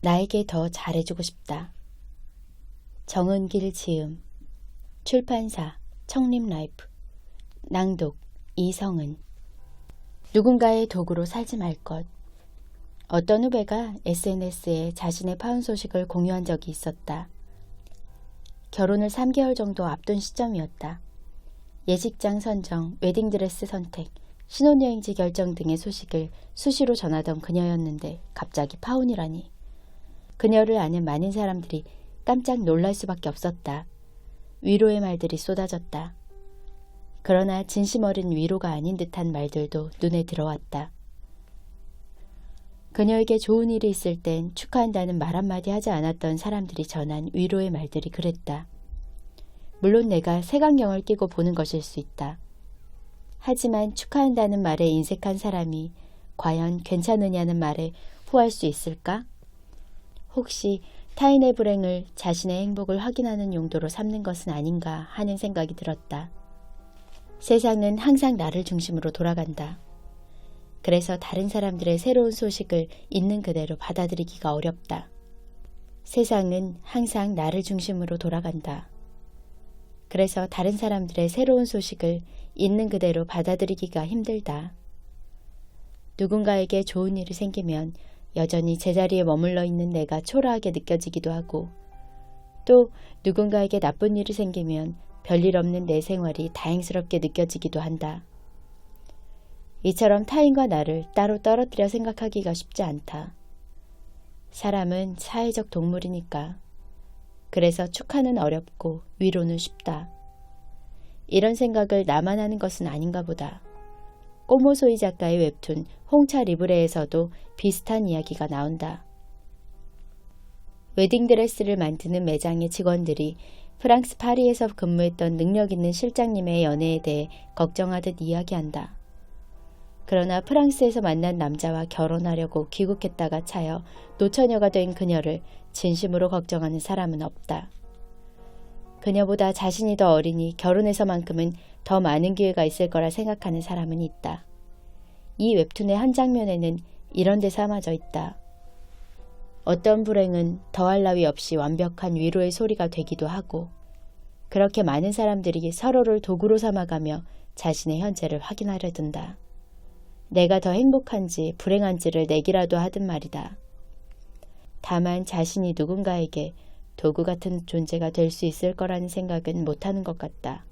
나에게 더 잘해주고 싶다. 정은길 지음 출판사 청림라이프 낭독 이성은 누군가의 도구로 살지 말 것. 어떤 후배가 SNS에 자신의 파혼 소식을 공유한 적이 있었다. 결혼을 3개월 정도 앞둔 시점이었다. 예식장 선정, 웨딩드레스 선택, 신혼여행지 결정 등의 소식을 수시로 전하던 그녀였는데 갑자기 파혼이라니. 그녀를 아는 많은 사람들이 깜짝 놀랄 수밖에 없었다. 위로의 말들이 쏟아졌다. 그러나 진심 어린 위로가 아닌 듯한 말들도 눈에 들어왔다. 그녀에게 좋은 일이 있을 땐 축하한다는 말 한마디 하지 않았던 사람들이 전한 위로의 말들이 그랬다. 물론 내가 색안경을 끼고 보는 것일 수 있다. 하지만 축하한다는 말에 인색한 사람이 과연 괜찮으냐는 말에 후할 수 있을까? 혹시 타인의 불행을 자신의 행복을 확인하는 용도로 삼는 것은 아닌가 하는 생각이 들었다. 세상은 항상 나를 중심으로 돌아간다. 그래서 다른 사람들의 새로운 소식을 있는 그대로 받아들이기가 어렵다. 세상은 항상 나를 중심으로 돌아간다. 그래서 다른 사람들의 새로운 소식을 있는 그대로 받아들이기가 힘들다. 누군가에게 좋은 일이 생기면 여전히 제자리에 머물러 있는 내가 초라하게 느껴지기도 하고 또 누군가에게 나쁜 일이 생기면 별일 없는 내 생활이 다행스럽게 느껴지기도 한다. 이처럼 타인과 나를 따로 떨어뜨려 생각하기가 쉽지 않다. 사람은 사회적 동물이니까. 그래서 축하는 어렵고 위로는 쉽다. 이런 생각을 나만 하는 것은 아닌가 보다. 꼬모소이 작가의 웹툰 홍차 리브레에서도 비슷한 이야기가 나온다. 웨딩드레스를 만드는 매장의 직원들이 프랑스 파리에서 근무했던 능력 있는 실장님의 연애에 대해 걱정하듯 이야기한다. 그러나 프랑스에서 만난 남자와 결혼하려고 귀국했다가 차여 노처녀가 된 그녀를 진심으로 걱정하는 사람은 없다. 그녀보다 자신이 더 어리니 결혼해서만큼은 더 많은 기회가 있을 거라 생각하는 사람은 있다. 이 웹툰의 한 장면에는 이런 대사마저 있다. 어떤 불행은 더할 나위 없이 완벽한 위로의 소리가 되기도 하고 그렇게 많은 사람들이 서로를 도구로 삼아가며 자신의 현재를 확인하려 든다. 내가 더 행복한지 불행한지를 내기라도 하든 말이다. 다만 자신이 누군가에게 도구 같은 존재가 될 수 있을 거라는 생각은 못하는 것 같다.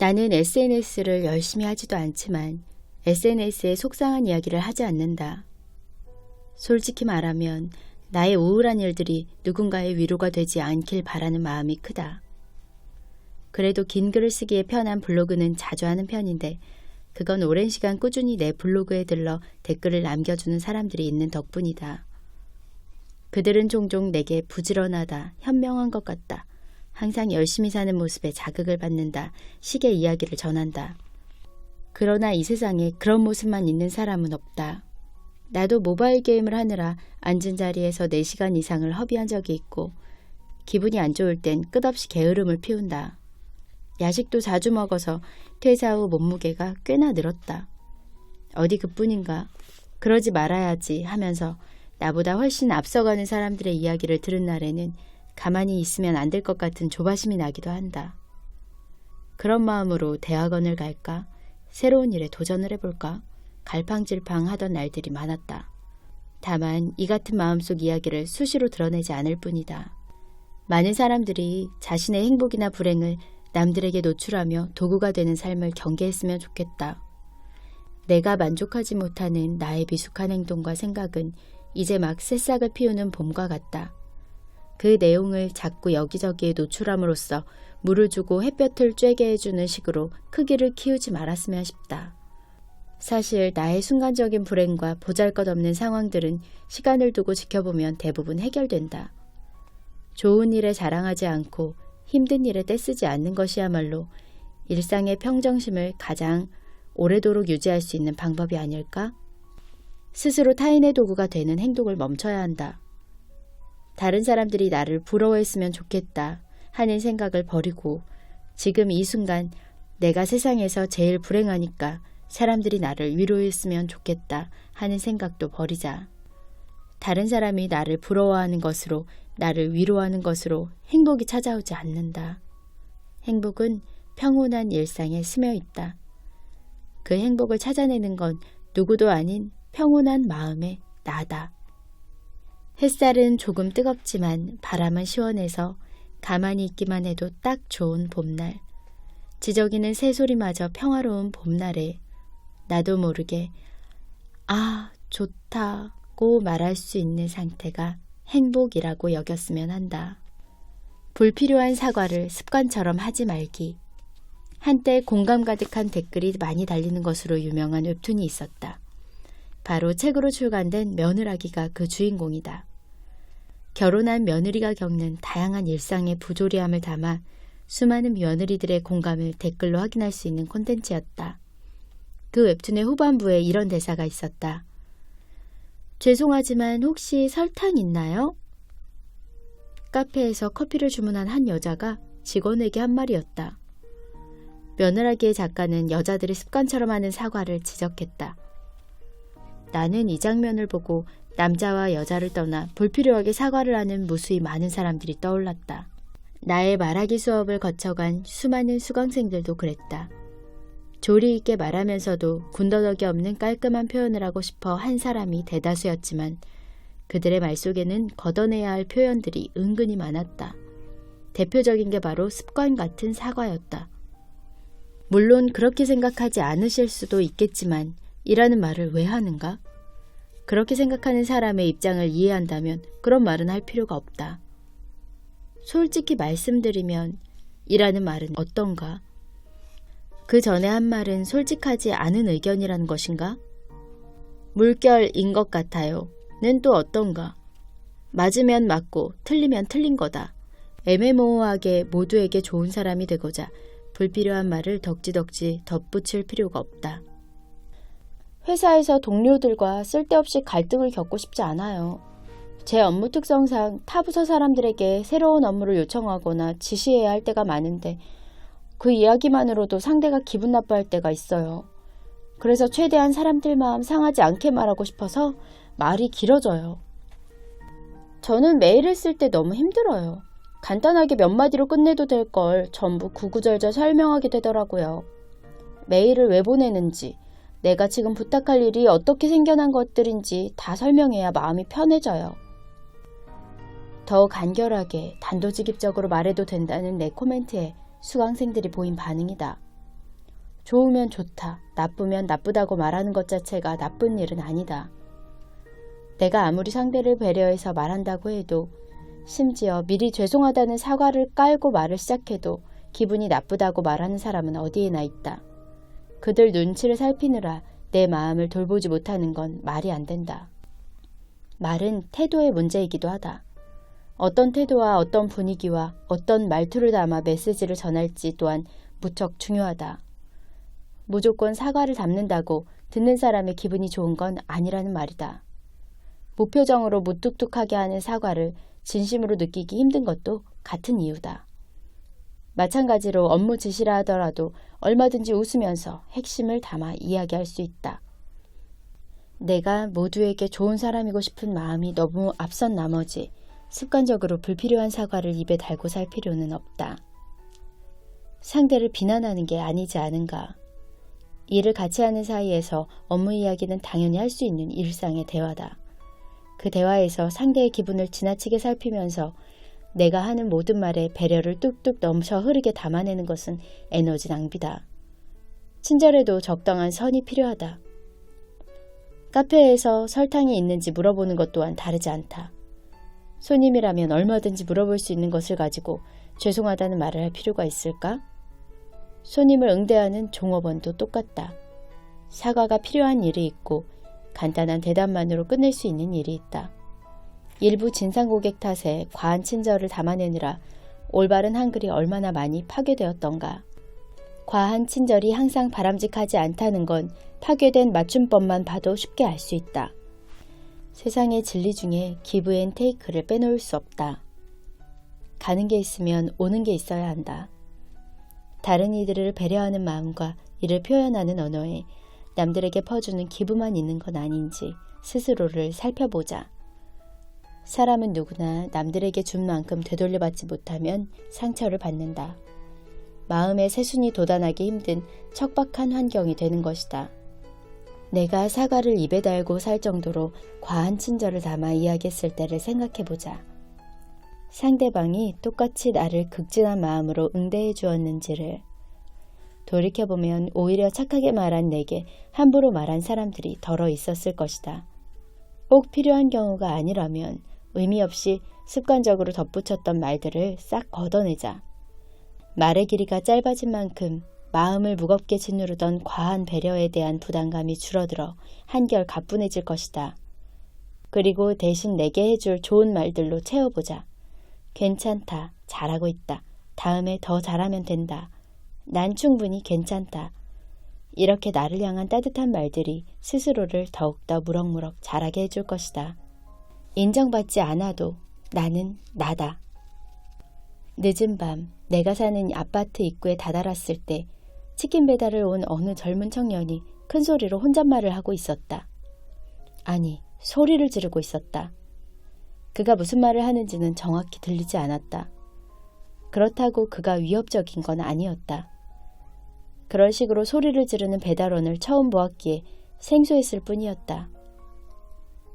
나는 SNS를 열심히 하지도 않지만 SNS에 속상한 이야기를 하지 않는다. 솔직히 말하면 나의 우울한 일들이 누군가의 위로가 되지 않길 바라는 마음이 크다. 그래도 긴 글을 쓰기에 편한 블로그는 자주 하는 편인데 그건 오랜 시간 꾸준히 내 블로그에 들러 댓글을 남겨주는 사람들이 있는 덕분이다. 그들은 종종 내게 부지런하다, 현명한 것 같다, 항상 열심히 사는 모습에 자극을 받는다, 식의 이야기를 전한다. 그러나 이 세상에 그런 모습만 있는 사람은 없다. 나도 모바일 게임을 하느라 앉은 자리에서 4시간 이상을 허비한 적이 있고 기분이 안 좋을 땐 끝없이 게으름을 피운다. 야식도 자주 먹어서 퇴사 후 몸무게가 꽤나 늘었다. 어디 그뿐인가? 그러지 말아야지 하면서 나보다 훨씬 앞서가는 사람들의 이야기를 들은 날에는 가만히 있으면 안 될 것 같은 조바심이 나기도 한다. 그런 마음으로 대학원을 갈까? 새로운 일에 도전을 해볼까? 갈팡질팡 하던 날들이 많았다. 다만 이 같은 마음속 이야기를 수시로 드러내지 않을 뿐이다. 많은 사람들이 자신의 행복이나 불행을 남들에게 노출하며 도구가 되는 삶을 경계했으면 좋겠다. 내가 만족하지 못하는 나의 미숙한 행동과 생각은 이제 막 새싹을 피우는 봄과 같다. 그 내용을 자꾸 여기저기에 노출함으로써 물을 주고 햇볕을 쬐게 해주는 식으로 크기를 키우지 말았으면 싶다. 사실 나의 순간적인 불행과 보잘것없는 상황들은 시간을 두고 지켜보면 대부분 해결된다. 좋은 일에 자랑하지 않고 힘든 일에 떼쓰지 않는 것이야말로 일상의 평정심을 가장 오래도록 유지할 수 있는 방법이 아닐까? 스스로 타인의 도구가 되는 행동을 멈춰야 한다. 다른 사람들이 나를 부러워했으면 좋겠다 하는 생각을 버리고 지금 이 순간 내가 세상에서 제일 불행하니까 사람들이 나를 위로했으면 좋겠다 하는 생각도 버리자. 다른 사람이 나를 부러워하는 것으로, 나를 위로하는 것으로 행복이 찾아오지 않는다. 행복은 평온한 일상에 스며 있다. 그 행복을 찾아내는 건 누구도 아닌 평온한 마음의 나다. 햇살은 조금 뜨겁지만 바람은 시원해서 가만히 있기만 해도 딱 좋은 봄날. 지저귀는 새소리마저 평화로운 봄날에 나도 모르게 아, 좋다고 말할 수 있는 상태가 행복이라고 여겼으면 한다. 불필요한 사과를 습관처럼 하지 말기. 한때 공감 가득한 댓글이 많이 달리는 것으로 유명한 웹툰이 있었다. 바로 책으로 출간된 며느라기가 그 주인공이다. 결혼한 며느리가 겪는 다양한 일상의 부조리함을 담아 수많은 며느리들의 공감을 댓글로 확인할 수 있는 콘텐츠였다. 그 웹툰의 후반부에 이런 대사가 있었다. 죄송하지만 혹시 설탕 있나요? 카페에서 커피를 주문한 한 여자가 직원에게 한 말이었다. 며느라기의 작가는 여자들이 습관처럼 하는 사과를 지적했다. 나는 이 장면을 보고 남자와 여자를 떠나 불필요하게 사과를 하는 무수히 많은 사람들이 떠올랐다. 나의 말하기 수업을 거쳐간 수많은 수강생들도 그랬다. 조리 있게 말하면서도 군더더기 없는 깔끔한 표현을 하고 싶어 한 사람이 대다수였지만 그들의 말 속에는 걷어내야 할 표현들이 은근히 많았다. 대표적인 게 바로 습관 같은 사과였다. 물론 그렇게 생각하지 않으실 수도 있겠지만 이라는 말을 왜 하는가? 그렇게 생각하는 사람의 입장을 이해한다면 그런 말은 할 필요가 없다. 솔직히 말씀드리면 이라는 말은 어떤가? 그 전에 한 말은 솔직하지 않은 의견이라는 것인가? 물결인 것 같아요. 는 또 어떤가? 맞으면 맞고 틀리면 틀린 거다. 애매모호하게 모두에게 좋은 사람이 되고자 불필요한 말을 덕지덕지 덧붙일 필요가 없다. 회사에서 동료들과 쓸데없이 갈등을 겪고 싶지 않아요. 제 업무 특성상 타 부서 사람들에게 새로운 업무를 요청하거나 지시해야 할 때가 많은데 그 이야기만으로도 상대가 기분 나빠할 때가 있어요. 그래서 최대한 사람들 마음 상하지 않게 말하고 싶어서 말이 길어져요. 저는 메일을 쓸 때 너무 힘들어요. 간단하게 몇 마디로 끝내도 될 걸 전부 구구절절 설명하게 되더라고요. 메일을 왜 보내는지, 내가 지금 부탁할 일이 어떻게 생겨난 것들인지 다 설명해야 마음이 편해져요. 더 간결하게 단도직입적으로 말해도 된다는 내 코멘트에 수강생들이 보인 반응이다. 좋으면 좋다, 나쁘면 나쁘다고 말하는 것 자체가 나쁜 일은 아니다. 내가 아무리 상대를 배려해서 말한다고 해도 심지어 미리 죄송하다는 사과를 깔고 말을 시작해도 기분이 나쁘다고 말하는 사람은 어디에나 있다. 그들 눈치를 살피느라 내 마음을 돌보지 못하는 건 말이 안 된다. 말은 태도의 문제이기도 하다. 어떤 태도와 어떤 분위기와 어떤 말투를 담아 메시지를 전할지 또한 무척 중요하다. 무조건 사과를 담는다고 듣는 사람의 기분이 좋은 건 아니라는 말이다. 무표정으로 무뚝뚝하게 하는 사과를 진심으로 느끼기 힘든 것도 같은 이유다. 마찬가지로 업무 지시라 하더라도 얼마든지 웃으면서 핵심을 담아 이야기할 수 있다. 내가 모두에게 좋은 사람이고 싶은 마음이 너무 앞선 나머지 습관적으로 불필요한 사과를 입에 달고 살 필요는 없다. 상대를 비난하는 게 아니지 않은가. 일을 같이 하는 사이에서 업무 이야기는 당연히 할 수 있는 일상의 대화다. 그 대화에서 상대의 기분을 지나치게 살피면서 내가 하는 모든 말에 배려를 뚝뚝 넘쳐 흐르게 담아내는 것은 에너지 낭비다. 친절에도 적당한 선이 필요하다. 카페에서 설탕이 있는지 물어보는 것 또한 다르지 않다. 손님이라면 얼마든지 물어볼 수 있는 것을 가지고 죄송하다는 말을 할 필요가 있을까? 손님을 응대하는 종업원도 똑같다. 사과가 필요한 일이 있고 간단한 대답만으로 끝낼 수 있는 일이 있다. 일부 진상 고객 탓에 과한 친절을 담아내느라 올바른 한글이 얼마나 많이 파괴되었던가. 과한 친절이 항상 바람직하지 않다는 건 파괴된 맞춤법만 봐도 쉽게 알 수 있다. 세상의 진리 중에 기브 앤 테이크를 빼놓을 수 없다. 가는 게 있으면 오는 게 있어야 한다. 다른 이들을 배려하는 마음과 이를 표현하는 언어에 남들에게 퍼주는 기부만 있는 건 아닌지 스스로를 살펴보자. 사람은 누구나 남들에게 준 만큼 되돌려받지 못하면 상처를 받는다. 마음의 새순이 돋아나기 힘든 척박한 환경이 되는 것이다. 내가 사과를 입에 달고 살 정도로 과한 친절을 담아 이야기했을 때를 생각해보자. 상대방이 똑같이 나를 극진한 마음으로 응대해 주었는지를 돌이켜보면 오히려 착하게 말한 내게 함부로 말한 사람들이 덜어 있었을 것이다. 꼭 필요한 경우가 아니라면 의미 없이 습관적으로 덧붙였던 말들을 싹 걷어내자. 말의 길이가 짧아진 만큼 마음을 무겁게 짓누르던 과한 배려에 대한 부담감이 줄어들어 한결 가뿐해질 것이다. 그리고 대신 내게 해줄 좋은 말들로 채워보자. 괜찮다. 잘하고 있다. 다음에 더 잘하면 된다. 난 충분히 괜찮다. 이렇게 나를 향한 따뜻한 말들이 스스로를 더욱더 무럭무럭 자라게 해줄 것이다. 인정받지 않아도 나는 나다. 늦은 밤 내가 사는 아파트 입구에 다다랐을 때 치킨 배달을 온 어느 젊은 청년이 큰 소리로 혼잣말을 하고 있었다. 아니, 소리를 지르고 있었다. 그가 무슨 말을 하는지는 정확히 들리지 않았다. 그렇다고 그가 위협적인 건 아니었다. 그런 식으로 소리를 지르는 배달원을 처음 보았기에 생소했을 뿐이었다.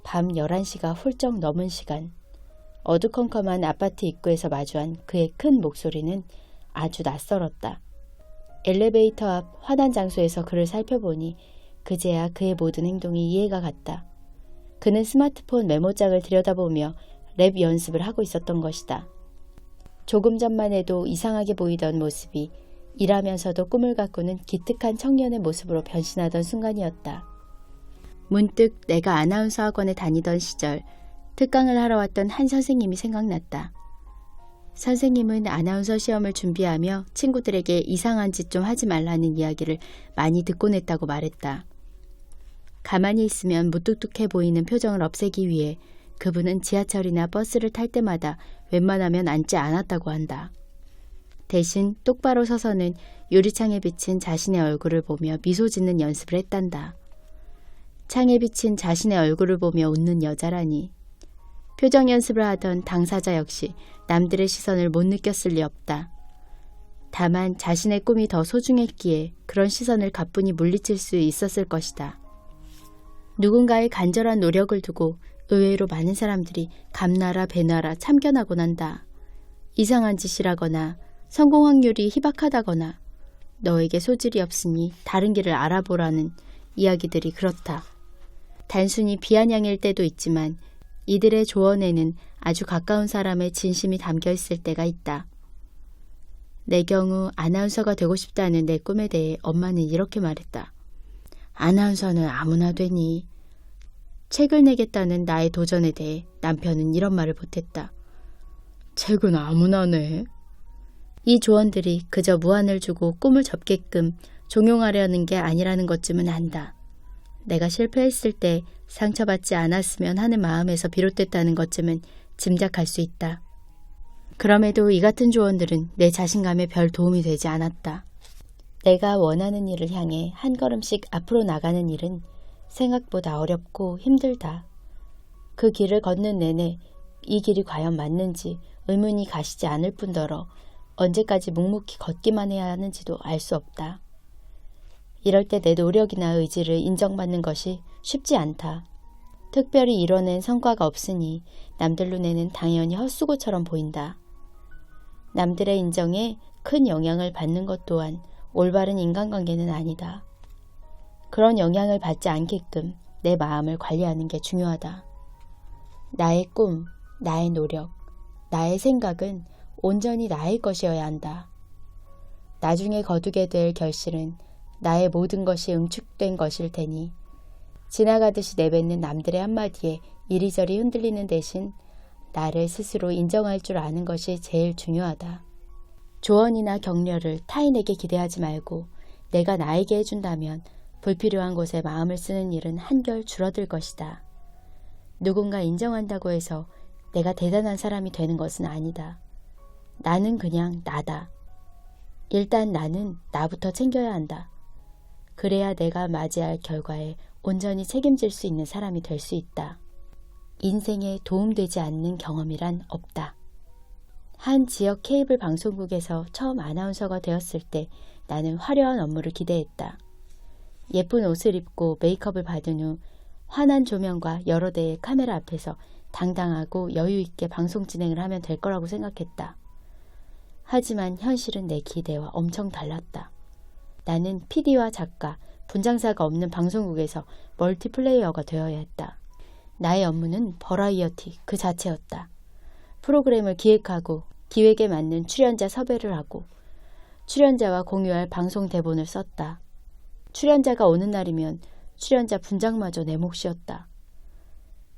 밤 11시가 훌쩍 넘은 시간, 어두컴컴한 아파트 입구에서 마주한 그의 큰 목소리는 아주 낯설었다. 엘리베이터 앞 화단 장소에서 그를 살펴보니 그제야 그의 모든 행동이 이해가 갔다. 그는 스마트폰 메모장을 들여다보며 랩 연습을 하고 있었던 것이다. 조금 전만 해도 이상하게 보이던 모습이 일하면서도 꿈을 가꾸는 기특한 청년의 모습으로 변신하던 순간이었다. 문득 내가 아나운서 학원에 다니던 시절 특강을 하러 왔던 한 선생님이 생각났다. 선생님은 아나운서 시험을 준비하며 친구들에게 이상한 짓 좀 하지 말라는 이야기를 많이 듣곤 했다고 말했다. 가만히 있으면 무뚝뚝해 보이는 표정을 없애기 위해 그분은 지하철이나 버스를 탈 때마다 웬만하면 앉지 않았다고 한다. 대신 똑바로 서서는 유리창에 비친 자신의 얼굴을 보며 미소 짓는 연습을 했단다. 창에 비친 자신의 얼굴을 보며 웃는 여자라니. 표정 연습을 하던 당사자 역시 남들의 시선을 못 느꼈을 리 없다. 다만 자신의 꿈이 더 소중했기에 그런 시선을 가뿐히 물리칠 수 있었을 것이다. 누군가의 간절한 노력을 두고 의외로 많은 사람들이 감나라 배나라 참견하곤 한다. 이상한 짓이라거나 성공 확률이 희박하다거나 너에게 소질이 없으니 다른 길을 알아보라는 이야기들이 그렇다. 단순히 비아냥일 때도 있지만 이들의 조언에는 아주 가까운 사람의 진심이 담겨 있을 때가 있다. 내 경우 아나운서가 되고 싶다는 내 꿈에 대해 엄마는 이렇게 말했다. 아나운서는 아무나 되니. 책을 내겠다는 나의 도전에 대해 남편은 이런 말을 보탰다. 책은 아무나 내. 이 조언들이 그저 무안을 주고 꿈을 접게끔 종용하려는 게 아니라는 것쯤은 안다. 내가 실패했을 때 상처받지 않았으면 하는 마음에서 비롯됐다는 것쯤은 짐작할 수 있다. 그럼에도 이 같은 조언들은 내 자신감에 별 도움이 되지 않았다. 내가 원하는 일을 향해 한 걸음씩 앞으로 나가는 일은 생각보다 어렵고 힘들다. 그 길을 걷는 내내 이 길이 과연 맞는지 의문이 가시지 않을 뿐더러 언제까지 묵묵히 걷기만 해야 하는지도 알 수 없다. 이럴 때 내 노력이나 의지를 인정받는 것이 쉽지 않다. 특별히 이뤄낸 성과가 없으니 남들 눈에는 당연히 헛수고처럼 보인다. 남들의 인정에 큰 영향을 받는 것 또한 올바른 인간관계는 아니다. 그런 영향을 받지 않게끔 내 마음을 관리하는 게 중요하다. 나의 꿈, 나의 노력, 나의 생각은 온전히 나의 것이어야 한다. 나중에 거두게 될 결실은 나의 모든 것이 응축된 것일 테니 지나가듯이 내뱉는 남들의 한마디에 이리저리 흔들리는 대신 나를 스스로 인정할 줄 아는 것이 제일 중요하다. 조언이나 격려를 타인에게 기대하지 말고 내가 나에게 해준다면 불필요한 곳에 마음을 쓰는 일은 한결 줄어들 것이다. 누군가 인정한다고 해서 내가 대단한 사람이 되는 것은 아니다. 나는 그냥 나다. 일단 나는 나부터 챙겨야 한다. 그래야 내가 맞이할 결과에 온전히 책임질 수 있는 사람이 될 수 있다. 인생에 도움되지 않는 경험이란 없다. 한 지역 케이블 방송국에서 처음 아나운서가 되었을 때 나는 화려한 업무를 기대했다. 예쁜 옷을 입고 메이크업을 받은 후 환한 조명과 여러 대의 카메라 앞에서 당당하고 여유 있게 방송 진행을 하면 될 거라고 생각했다. 하지만 현실은 내 기대와 엄청 달랐다. 나는 PD와 작가, 분장사가 없는 방송국에서 멀티플레이어가 되어야 했다. 나의 업무는 버라이어티 그 자체였다. 프로그램을 기획하고 기획에 맞는 출연자 섭외를 하고 출연자와 공유할 방송 대본을 썼다. 출연자가 오는 날이면 출연자 분장마저 내 몫이었다.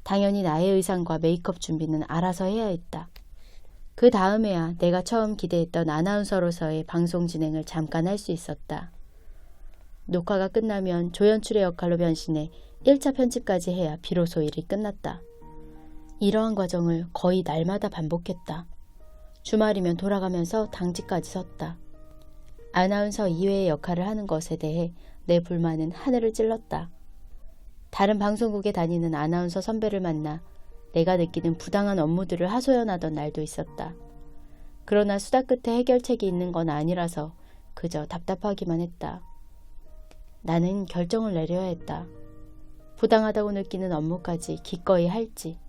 당연히 나의 의상과 메이크업 준비는 알아서 해야 했다. 그 다음에야 내가 처음 기대했던 아나운서로서의 방송 진행을 잠깐 할 수 있었다. 녹화가 끝나면 조연출의 역할로 변신해 1차 편집까지 해야 비로소 일이 끝났다. 이러한 과정을 거의 날마다 반복했다. 주말이면 돌아가면서 당직까지 섰다. 아나운서 이외의 역할을 하는 것에 대해 내 불만은 하늘을 찔렀다. 다른 방송국에 다니는 아나운서 선배를 만나 내가 느끼는 부당한 업무들을 하소연하던 날도 있었다. 그러나 수다 끝에 해결책이 있는 건 아니라서 그저 답답하기만 했다. 나는 결정을 내려야 했다. 부당하다고 느끼는 업무까지 기꺼이 할지,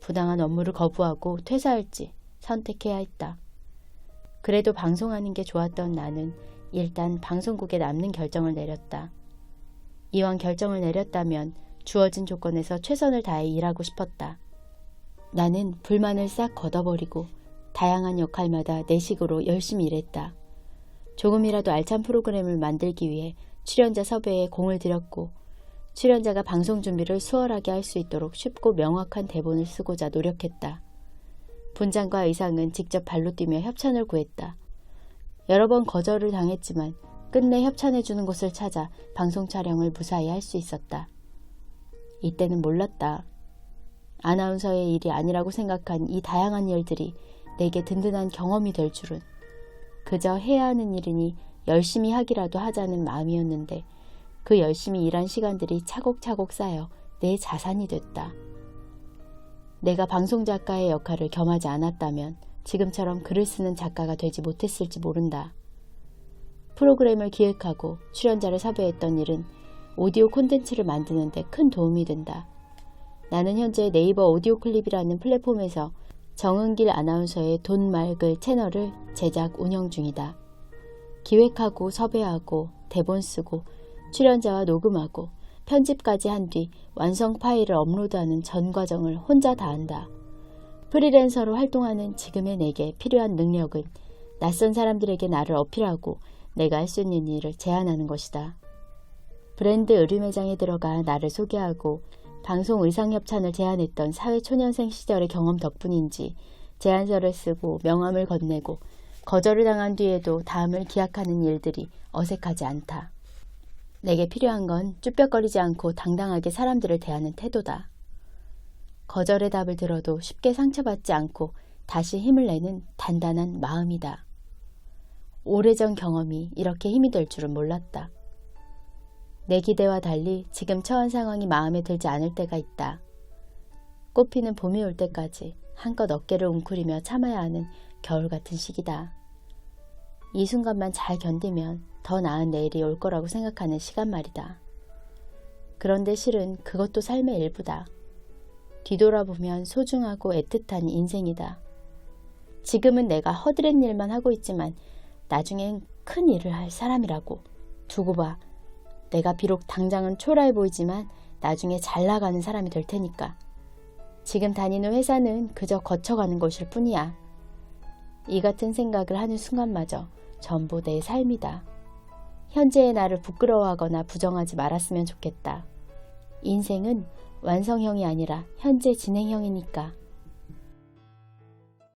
부당한 업무를 거부하고 퇴사할지 선택해야 했다. 그래도 방송하는 게 좋았던 나는 일단 방송국에 남는 결정을 내렸다. 이왕 결정을 내렸다면 주어진 조건에서 최선을 다해 일하고 싶었다. 나는 불만을 싹 걷어버리고 다양한 역할마다 내 식으로 열심히 일했다. 조금이라도 알찬 프로그램을 만들기 위해 출연자 섭외에 공을 들였고 출연자가 방송 준비를 수월하게 할 수 있도록 쉽고 명확한 대본을 쓰고자 노력했다. 분장과 의상은 직접 발로 뛰며 협찬을 구했다. 여러 번 거절을 당했지만 끝내 협찬해주는 곳을 찾아 방송 촬영을 무사히 할 수 있었다. 이때는 몰랐다. 아나운서의 일이 아니라고 생각한 이 다양한 일들이 내게 든든한 경험이 될 줄은 그저 해야 하는 일이니 열심히 하기라도 하자는 마음이었는데 그 열심히 일한 시간들이 차곡차곡 쌓여 내 자산이 됐다. 내가 방송 작가의 역할을 겸하지 않았다면 지금처럼 글을 쓰는 작가가 되지 못했을지 모른다. 프로그램을 기획하고 출연자를 섭외했던 일은 오디오 콘텐츠를 만드는데 큰 도움이 된다. 나는 현재 네이버 오디오 클립이라는 플랫폼에서 정은길 아나운서의 돈 말글 채널을 제작 운영 중이다. 기획하고 섭외하고 대본 쓰고 출연자와 녹음하고 편집까지 한 뒤 완성 파일을 업로드하는 전 과정을 혼자 다 한다. 프리랜서로 활동하는 지금의 내게 필요한 능력은 낯선 사람들에게 나를 어필하고 내가 할 수 있는 일을 제안하는 것이다. 브랜드 의류 매장에 들어가 나를 소개하고 방송 의상 협찬을 제안했던 사회초년생 시절의 경험 덕분인지 제안서를 쓰고 명함을 건네고 거절을 당한 뒤에도 다음을 기약하는 일들이 어색하지 않다. 내게 필요한 건 쭈뼛거리지 않고 당당하게 사람들을 대하는 태도다. 거절의 답을 들어도 쉽게 상처받지 않고 다시 힘을 내는 단단한 마음이다. 오래전 경험이 이렇게 힘이 될 줄은 몰랐다. 내 기대와 달리 지금 처한 상황이 마음에 들지 않을 때가 있다. 꽃피는 봄이 올 때까지 한껏 어깨를 웅크리며 참아야 하는 겨울 같은 시기다. 이 순간만 잘 견디면 더 나은 내일이 올 거라고 생각하는 시간 말이다. 그런데 실은 그것도 삶의 일부다. 뒤돌아보면 소중하고 애틋한 인생이다. 지금은 내가 허드렛 일만 하고 있지만 나중엔 큰 일을 할 사람이라고 두고 봐. 내가 비록 당장은 초라해 보이지만 나중에 잘 나가는 사람이 될 테니까. 지금 다니는 회사는 그저 거쳐가는 것일 뿐이야. 이 같은 생각을 하는 순간마저 전부 내 삶이다. 현재의 나를 부끄러워하거나 부정하지 말았으면 좋겠다. 인생은 완성형이 아니라 현재 진행형이니까.